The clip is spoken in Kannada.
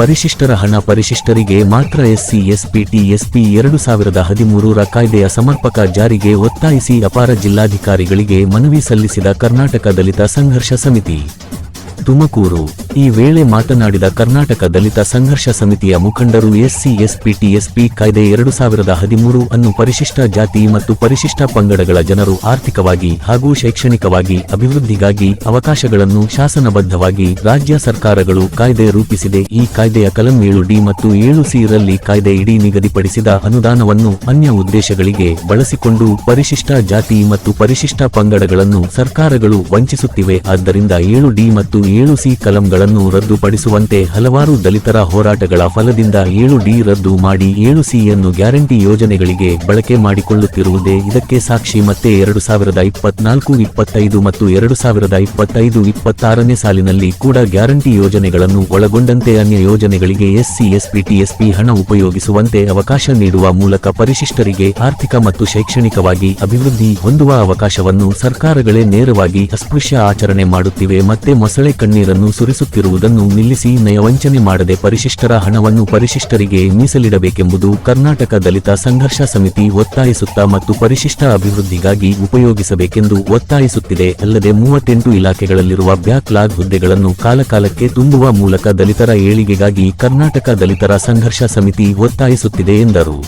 ಪರಿಶಿಷ್ಟರ ಹಣ ಪರಿಶಿಷ್ಟರಿಗೆ ಮಾತ್ರ ಎಸ್ಸಿ, ಎಸ್ಪಿಟಿ, ಎಸ್ಪಿ ಎರಡು ಸಾವಿರದ ಹದಿಮೂರರ ಕಾಯ್ದೆಯ ಸಮರ್ಪಕ ಜಾರಿಗೆ ಒತ್ತಾಯಿಸಿ ಅಪಾರ ಜಿಲ್ಲಾಧಿಕಾರಿಗಳಿಗೆ ಮನವಿ ಸಲ್ಲಿಸಿದ ಕರ್ನಾಟಕ ದಲಿತ ಸಂಘರ್ಷ ಸಮಿತಿ. ತುಮಕೂರು. ಈ ವೇಳೆ ಮಾತನಾಡಿದ ಕರ್ನಾಟಕ ದಲಿತ ಸಂಘರ್ಷ ಸಮಿತಿಯ ಮುಖಂಡರು ಎಸ್ಸಿ, ಎಸ್ಪಿ ಕಾಯ್ದೆ ಎರಡು ಸಾವಿರದ ಹದಿಮೂರು ಅನ್ನು ಪರಿಶಿಷ್ಟ ಜಾತಿ ಮತ್ತು ಪರಿಶಿಷ್ಟ ಪಂಗಡಗಳ ಜನರು ಆರ್ಥಿಕವಾಗಿ ಹಾಗೂ ಶೈಕ್ಷಣಿಕವಾಗಿ ಅಭಿವೃದ್ಧಿಗಾಗಿ ಅವಕಾಶಗಳನ್ನು ಶಾಸನಬದ್ಧವಾಗಿ ರಾಜ್ಯ ಸರ್ಕಾರಗಳು ಕಾಯ್ದೆ ರೂಪಿಸಿದೆ. ಈ ಕಾಯ್ದೆಯ ಕಲಂ ಏಳು ಡಿ ಮತ್ತು ಏಳು ಸಿ ರಲ್ಲಿ ಕಾಯ್ದೆ ಇಡೀ ನಿಗದಿಪಡಿಸಿದ ಅನುದಾನವನ್ನು ಅನ್ಯ ಉದ್ದೇಶಗಳಿಗೆ ಬಳಸಿಕೊಂಡು ಪರಿಶಿಷ್ಟ ಜಾತಿ ಮತ್ತು ಪರಿಶಿಷ್ಟ ಪಂಗಡಗಳನ್ನು ಸರ್ಕಾರಗಳು ವಂಚಿಸುತ್ತಿವೆ. ಆದ್ದರಿಂದ ಏಳು ಡಿ ಮತ್ತು ಏಳು ಸಿ ಕಲಂಗಳನ್ನು ರದ್ದುಪಡಿಸುವಂತೆ ಹಲವಾರು ದಲಿತರ ಹೋರಾಟಗಳ ಫಲದಿಂದ ಏಳು ಡಿ ರದ್ದು ಮಾಡಿ ಏಳು ಸಿಯನ್ನು ಗ್ಯಾರಂಟಿ ಯೋಜನೆಗಳಿಗೆ ಬಳಕೆ ಮಾಡಿಕೊಳ್ಳುತ್ತಿರುವುದೇ ಇದಕ್ಕೆ ಸಾಕ್ಷಿ. ಮತ್ತೆ ಎರಡು ಸಾವಿರದ ಇಪ್ಪತ್ನಾಲ್ಕು, ಇಪ್ಪತ್ತೈದು ಮತ್ತು ಎರಡು ಸಾವಿರದ ಇಪ್ಪತ್ತೈದು, ಇಪ್ಪತ್ತಾರನೇ ಸಾಲಿನಲ್ಲಿ ಕೂಡ ಗ್ಯಾರಂಟಿ ಯೋಜನೆಗಳನ್ನು ಒಳಗೊಂಡಂತೆ ಅನ್ಯ ಯೋಜನೆಗಳಿಗೆ ಎಸ್ಸಿ ಎಸ್ಪಿ ಟಿಎಸ್ಪಿ ಹಣ ಉಪಯೋಗಿಸುವಂತೆ ಅವಕಾಶ ನೀಡುವ ಮೂಲಕ ಪರಿಶಿಷ್ಟರಿಗೆ ಆರ್ಥಿಕ ಮತ್ತು ಶೈಕ್ಷಣಿಕವಾಗಿ ಅಭಿವೃದ್ಧಿ ಹೊಂದುವ ಅವಕಾಶವನ್ನು ಸರ್ಕಾರಗಳೇ ನೇರವಾಗಿ ಅಸ್ಪೃಶ್ಯ ಆಚರಣೆ ಮಾಡುತ್ತಿವೆ. ಮತ್ತೆ ಮೊಸಳೆ ಕಣ್ಣೀರನ್ನು ಸುರಿಸುತ್ತಿರುವುದನ್ನು ನಿಲ್ಲಿಸಿ ನಯವಂಚನೆ ಮಾಡದೆ ಪರಿಶಿಷ್ಟರ ಹಣವನ್ನು ಪರಿಶಿಷ್ಟರಿಗೆ ಮೀಸಲಿಡಬೇಕೆಂಬುದು ಕರ್ನಾಟಕ ದಲಿತ ಸಂಘರ್ಷ ಸಮಿತಿ ಒತ್ತಾಯಿಸುತ್ತಾ ಮತ್ತು ಪರಿಶಿಷ್ಟ ಅಭಿವೃದ್ಧಿಗಾಗಿ ಉಪಯೋಗಿಸಬೇಕೆಂದು ಒತ್ತಾಯಿಸುತ್ತಿದೆ. ಅಲ್ಲದೆ ಮೂವತ್ತೆಂಟು ಇಲಾಖೆಗಳಲ್ಲಿರುವ ಬ್ಯಾಕ್ಲಾಗ್ ಹುದ್ದೆಗಳನ್ನು ಕಾಲಕಾಲಕ್ಕೆ ತುಂಬುವ ಮೂಲಕ ದಲಿತರ ಏಳಿಗೆಗಾಗಿ ಕರ್ನಾಟಕ ದಲಿತರ ಸಂಘರ್ಷ ಸಮಿತಿ ಒತ್ತಾಯಿಸುತ್ತಿದೆ ಎಂದರು.